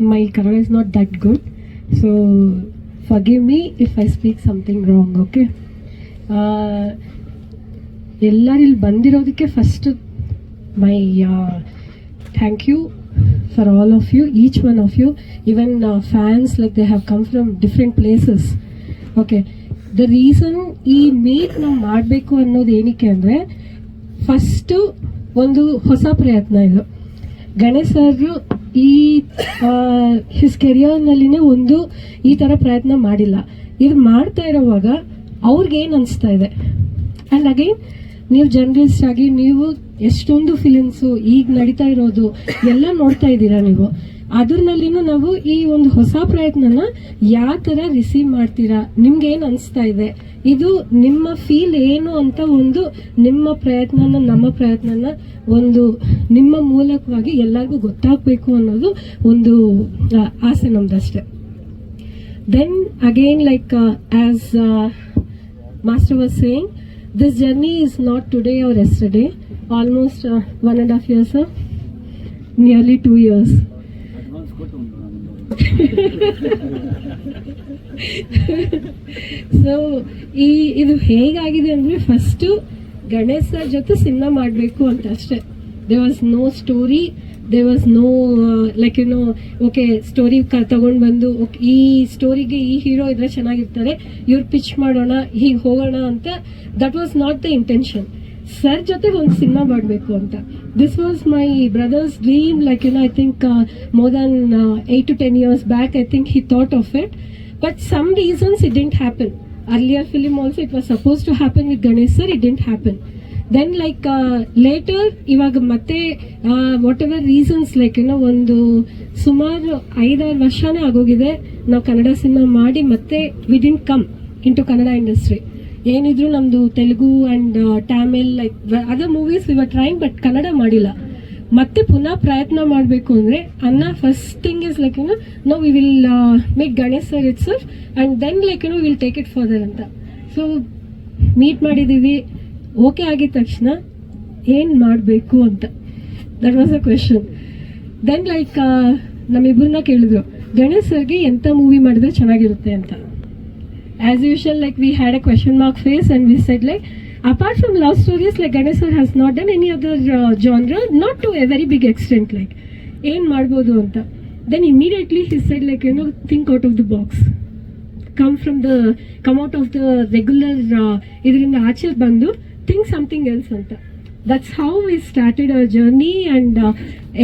my Kannada is not that good so forgive me if I speak something wrong okay ಎಲ್ಲರಿಲ್ಲಿ ಬಂದಿರೋದಕ್ಕೆ first my thank you for all of you each one of you even fans like they have come from different places okay the reason ಈ meet ನಾವು ಮಾಡಬೇಕು ಅನ್ನೋದು ಏನಕ್ಕೆ ಅಂದರೆ first ಒಂದು ಹೊಸ ಪ್ರಯತ್ನ ಇದು. ಗಣೇಶ್ ಸರ್ ಈ ಹಿಸ್ ಕೆರಿಯರ್ನಲ್ಲಿನೇ ಒಂದು ಈ ಥರ ಪ್ರಯತ್ನ ಮಾಡಿಲ್ಲ. ಇದು ಮಾಡ್ತಾ ಇರೋವಾಗ ಅವ್ರಿಗೇನು ಅನಿಸ್ತಾ ಇದೆ? ಆ್ಯಂಡ್ ಅಗೈನ್ ನೀವು ಜರ್ನಲಿಸ್ಟ್ ಆಗಿ ನೀವು ಎಷ್ಟೊಂದು ಫಿಲಿಮ್ಸು ಈಗ ನಡೀತಾ ಇರೋದು ಎಲ್ಲ ನೋಡ್ತಾ ಇದ್ದೀರಾ ನೀವು? ಅದ್ರಲ್ಲಿನೂ ನಾವು ಈ ಒಂದು ಹೊಸ ಪ್ರಯತ್ನನ ಯಾವ ಥರ ರಿಸೀವ್ ಮಾಡ್ತೀರಾ? ನಿಮ್ಗೆ ಏನು ಅನಿಸ್ತಾ ಇದೆ? ಇದು ನಿಮ್ಮ ಫೀಲ್ ಏನು ಅಂತ ಒಂದು ನಿಮ್ಮ ಪ್ರಯತ್ನನ, ನಮ್ಮ ಪ್ರಯತ್ನನ ಒಂದು ನಿಮ್ಮ ಮೂಲಕವಾಗಿ ಎಲ್ಲರಿಗೂ ಗೊತ್ತಾಗಬೇಕು ಅನ್ನೋದು ಒಂದು ಆಸೆ ನಮ್ದಷ್ಟೇ. Then again, like master as was master was saying, this journey is or yesterday almost one and half years nearly two half so ಈ, ಇದು ಹೇಗಾಗಿದೆ ಅಂದರೆ ಫಸ್ಟು ಗಣೇಶ ಜೊತೆ ಸಿನಿಮಾ ಮಾಡಬೇಕು ಅಂತ ಅಷ್ಟೇ. They was no story they was no like you know okay story ಕ, ತಗೊಂಡು ಬಂದು ಈ ಸ್ಟೋರಿಗೆ ಈ ಹೀರೋ ಇದ್ರೆ ಚೆನ್ನಾಗಿರ್ತಾರೆ, ಇವ್ರು ಪಿಚ್ ಮಾಡೋಣ, ಹೀಗೆ ಹೋಗೋಣ ಅಂತ that was not the intention sir ಜೊತೆ ಒಂದು ಸಿನಿಮಾ ಮಾಡಬೇಕು ಅಂತ. This was my brother's dream like you know I think more than eight to ten years back I think he thought of it but some reasons it didn't happen earlier film also it was suppose to happen with Ganesh sir it didn't happen then like later ಇವಾಗ ಮತ್ತೆ what ever reasons like ಏನೋ ಒಂದು ಸುಮಾರು ಐದಾರು ವರ್ಷನೇ ಆಗೋಗಿದೆ. ನಾವು Kannada cinema ಮಾಡಿ ಮತ್ತೆ we didn't come into Kannada industry ಏನಿದ್ರು ನಮ್ದು Telugu and Tamil like other movies we were trying but Kannada ಮಾಡಿಲ್ಲ. ಮತ್ತೆ ಪುನಃ ಪ್ರಯತ್ನ ಮಾಡಬೇಕು ಅಂದರೆ ಅನ್ನ first thing is like you know no we will make Ganesh sir it sir and then like you know will take it further ಅಂತ. So meet ಮಾಡಿದ್ದೀವಿ okay ಆಗಿದ ತಕ್ಷಣ ಏನು ಮಾಡಬೇಕು ಅಂತ. That was a question then like ನಮ್ಮಿಬ್ಬರನ್ನ ಕೇಳಿದ್ರು ಗಣೇಶ್ ಸರ್ಗೆ ಎಂಥ ಮೂವಿ ಮಾಡಿದ್ರೆ ಚೆನ್ನಾಗಿರುತ್ತೆ ಅಂತ? as usual like we had a question mark face and we said like apart from love stories like ganesh sir has not done any other uh, genre not to a very big extent like ಏನ್ ಮಾಡ್ಬೋದು ಅಂತ then immediately he said like you know think out of the box come from the come out of the regular ಇದರಿಂದ ಆಚೆ ಬಂದು think something else ಅಂತ that's how we started our journey and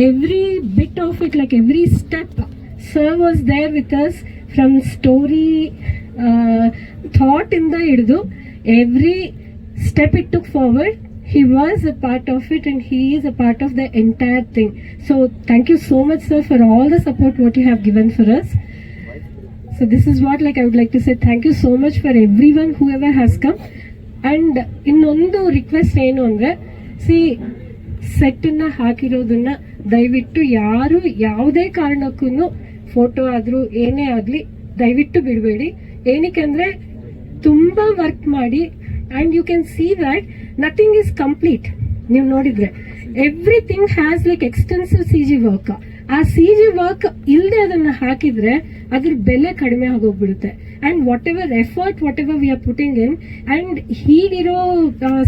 every bit of it like every step sir was there with us from story thought ಇಂದ ಹಿಡಿದು every step it to forward he was a part of it and he is a part of the entire thing so thank you so much sir for all the support what you have given for us so this is what like I would like to say thank you so much for every one whoever has come and ಇನ್ನೊಂದು request ಏನು ಅಂದರೆ C ಸೆಟ್ಟನ್ನು ಹಾಕಿರೋದನ್ನ ದಯವಿಟ್ಟು ಯಾರು ಯಾವುದೇ ಕಾರಣಕ್ಕೂ photo ಆದರೂ ಏನೇ ಆಗಲಿ ದಯವಿಟ್ಟು ಬಿಡಬೇಡಿ ಏನಕ್ಕೆ ಅಂದರೆ ತುಂಬ ವರ್ಕ್ ಮಾಡಿ and you can see that nothing is complete ನೀವು ನೋಡಿದ್ರೆ everything has like extensive C G work ಆ ಸಿ ಜಿ ವರ್ಕ್ ಇಲ್ಲದೆ ಅದನ್ನ ಹಾಕಿದ್ರೆ ಅದ್ರ ಬೆಲೆ ಕಡಿಮೆ ಆಗೋಗ್ಬಿಡುತ್ತೆ. And whatever effort whatever we are putting in and ಹೀಗಿರೋ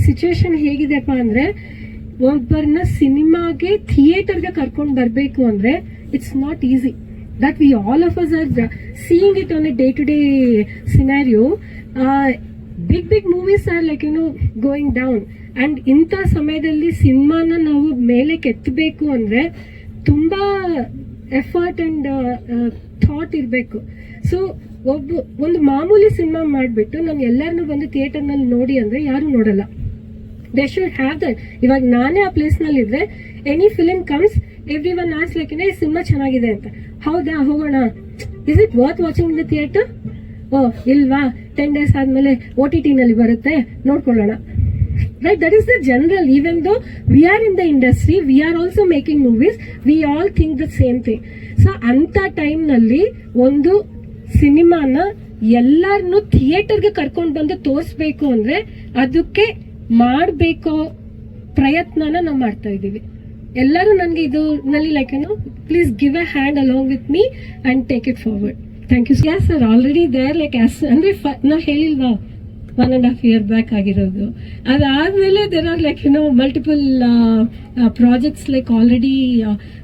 situation ಹೇಗಿದೆಪ್ಪ ಅಂದ್ರೆ ಒಬ್ಬರನ್ನ ಸಿನಿಮಾಗೆ ಥಿಯೇಟರ್ಗೆ ಕರ್ಕೊಂಡು ಬರಬೇಕು ಅಂದ್ರೆ it's not easy that we all of us are seeing it on a day to day scenario big big movies are like you know going down and ಇಂಥ ಸಮಯದಲ್ಲಿ ಸಿನಿಮಾನ ನಾವು ಮೇಲೆ ಕೆತ್ತಬೇಕು ಅಂದರೆ ತುಂಬ ಎಫರ್ಟ್ ಆ್ಯಂಡ್ ಥಾಟ್ ಇರಬೇಕು. ಸೊ ಒಬ್ಬ, ಒಂದು ಮಾಮೂಲಿ ಸಿನಿಮಾ ಮಾಡಿಬಿಟ್ಟು ನಾನು ಎಲ್ಲರನ್ನೂ ಬಂದು ಥಿಯೇಟರ್ನಲ್ಲಿ ನೋಡಿ ಅಂದರೆ ಯಾರೂ ನೋಡಲ್ಲ. ದೇ ಶುಡ್ ಹ್ಯಾವ್ ದಟ್ ಇವಾಗ ನಾನೇ ಆ ಪ್ಲೇಸ್ನಲ್ಲಿ ಇದ್ರೆ any film comes every one as like ಈ ಸಿನಿಮಾ ಚೆನ್ನಾಗಿದೆ ಅಂತ. ಹೌದಾ, ಹೋಗೋಣ. Is it worth watching the theatre ಓ, ಇಲ್ವಾ? ಟೆನ್ ಡೇಸ್ ಆದ್ಮೇಲೆ ಒ ಟಿ ಟಿನಲ್ಲಿ ಬರುತ್ತೆ. ನೋಡ್ಕೊಳ್ಳೋಣ. Right that is the general even though we are in the industry we are also making movies we all think the same thing so ಅಂತ ಟೈಮ್ನಲ್ಲಿ ಒಂದು ಸಿನಿಮಾನ ಎಲ್ಲರನ್ನು ಥಿಯೇಟರ್ಗೆ ಕರ್ಕೊಂಡು ಬಂದು ತೋರಿಸ್ಬೇಕು ಅಂದ್ರೆ ಅದಕ್ಕೆ ಮಾಡಬೇಕು ಪ್ರಯತ್ನನ ನಾವು ಮಾಡ್ತಾ ಇದ್ದೀವಿ. ಎಲ್ಲರೂ ನನಗೆ ಇದು ನಲ್ಲಿ ಲೈಕ್ ಏನು please give a hand along with me and take it forward thank you yeah sir already there like as ಅಂದರೆ ನಾ ಹೇಳಿಲ್ವಾ? One and half year back ಆಗಿರೋದು. ಅದಾದಮೇಲೆ there are like you know multiple projects like already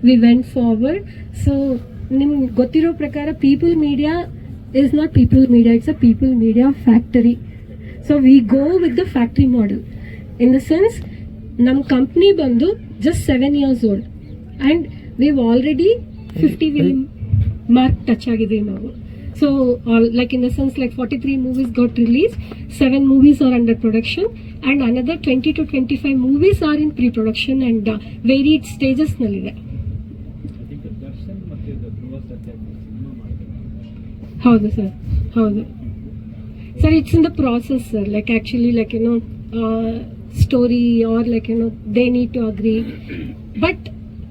we went forward so ನಿಮ್ಗೆ ಗೊತ್ತಿರೋ ಪ್ರಕಾರ People Media is not People Media it's a People Media Factory so we go with the factory model in the sense ನಮ್ಮ company ಬಂದು just seven years old and we've already fifty film mark touch ಆಗಿದೆ ನಾವು. So like in the sense like forty three movies got release seven movies are under production and another twenty two twenty five movies are in pre production and very ಸ್ಟೇಜಸ್ನಲ್ಲಿದೆ ಹೌದು sir ಹೌದು. Sir it's in the process sir like actually like you know story are like you know they need to agree but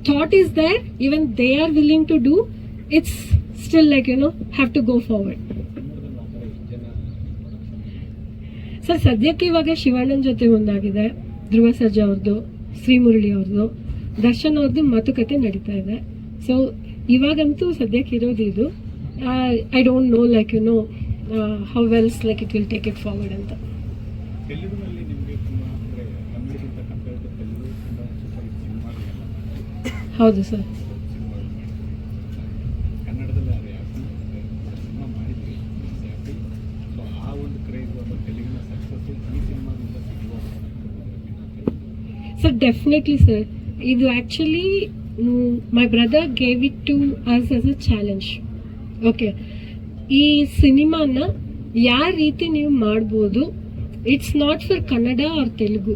thought is there even they are willing to do it's still like you know have to go forward sir ಸದ್ಯಕ್ಕೆ ಇವಾಗ ಶಿವಣ್ಣನ ಜೊತೆ ಒಂದಾಗಿದೆ ಧ್ರುವ ಸರ್ಜಾ ಅವ್ರದ್ದು ಶ್ರೀಮುರಳಿ ಅವ್ರದ್ದು ದರ್ಶನ್ ಅವ್ರದ್ದು ಮಾತುಕತೆ ನಡೀತಾ ಇದೆ. ಸೊ ಇವಾಗಂತೂ ಸದ್ಯಕ್ಕೆ ಇರೋದು ಇದು. I don't know like you know how wells like it will take it forward ಅಂತ. ಹೌದು ನಿಮಗೆ ತುಂಬ ಅಂದರೆ ಕನ್ನಡಕ್ಕಿಂತ ಕಂಪೇರ್ ಟು ತೆಲುಗು ತುಂಬ ಸೂಪರ್ ಹಿಟ್ ಸಿನಿಮಾಗಳೆಲ್ಲ ಹೌದು ಸರ್ ಸಿನಿಮಾಗಳು ಕನ್ನಡದಲ್ಲಿ ಅದು ಯಾಕೆ ಸಿನಿಮಾ ಮಾಡಿದ್ರಿ ಯಾಕೆ ಸೊ ಆ ಒಂದು ಕ್ರೇಜ್ ಅದು ತೆಲುಗಿನ ಸಕ್ಸಸ್ಸು ಈ ಸಿನಿಮಾದಿಂದ ಸಿಗುವ ಸರ್ ಡೆಫಿನೆಟ್ಲಿ ಸರ್ ಇದು actually my brother gave it to us as a challenge okay ಈ ಸಿನಿಮಾನ ಯಾವ ರೀತಿ ನೀವು ಮಾಡ್ಬೋದು it's not for Kannada or Telugu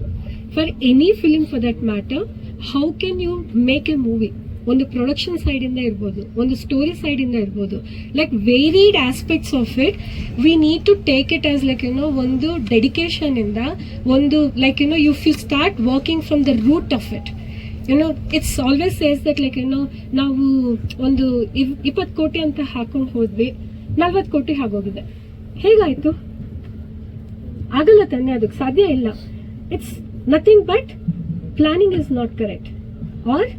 for any film for that matter how can you make a movie ಒಂದು production ಸೈಡಿಂದ ಇರ್ಬೋದು, ಒಂದು ಸ್ಟೋರಿ ಸೈಡಿಂದ ಇರ್ಬೋದು like varied aspects of it we need to take it as like you know ಒಂದು dedication ಇಂದ ಒಂದು like you know you you start working from the root of it you know it's always says that like you know ನಾವು ಒಂದು ಇಪ್ಪತ್ತು ಕೋಟಿ ಅಂತ ಹಾಕೊಂಡು ಹೋದ್ವಿ, ನಲ್ವತ್ತು ಕೋಟಿ ಆಗೋಗಿದೆ. ಹೇಗಾಯ್ತು? ಆಗಲ್ಲ ತಾನೆ, ಅದಕ್ಕೆ ಸಾಧ್ಯ ಇಲ್ಲ. It's nothing but planning is not correct or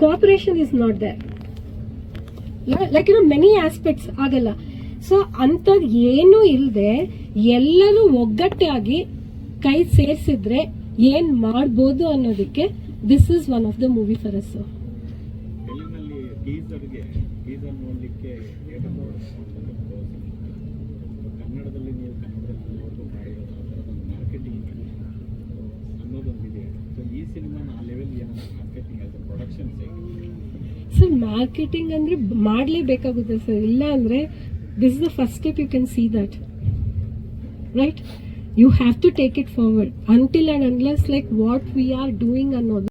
cooperation is not there like no many aspects ಆಗಲ್ಲ. ಸೊ ಅಂಥದ್ದು ಏನೂ ಇಲ್ಲದೆ ಎಲ್ಲರೂ ಒಗ್ಗಟ್ಟಾಗಿ ಕೈ ಸೇರಿಸಿದ್ರೆ ಏನು ಮಾಡ್ಬೋದು ಅನ್ನೋದಕ್ಕೆ this is one of the movie for us ಕನ್ನಡದಲ್ಲಿ ನೀವು ಕನ್ನಡದಲ್ಲಿ ಮಾರ್ಕೆಟಿಂಗ್ ಅನ್ನೋದೊಂದಿದೆ. ಸರ್ ಮಾರ್ಕೆಟಿಂಗ್ ಅಂದ್ರೆ ಮಾಡಲೇಬೇಕಾಗುತ್ತೆ ಸರ್ ಇಲ್ಲ ಅಂದ್ರೆ this is the first step you can see that right you have to take it forward until and unless like what we are doing ಅನ್ನೋದು.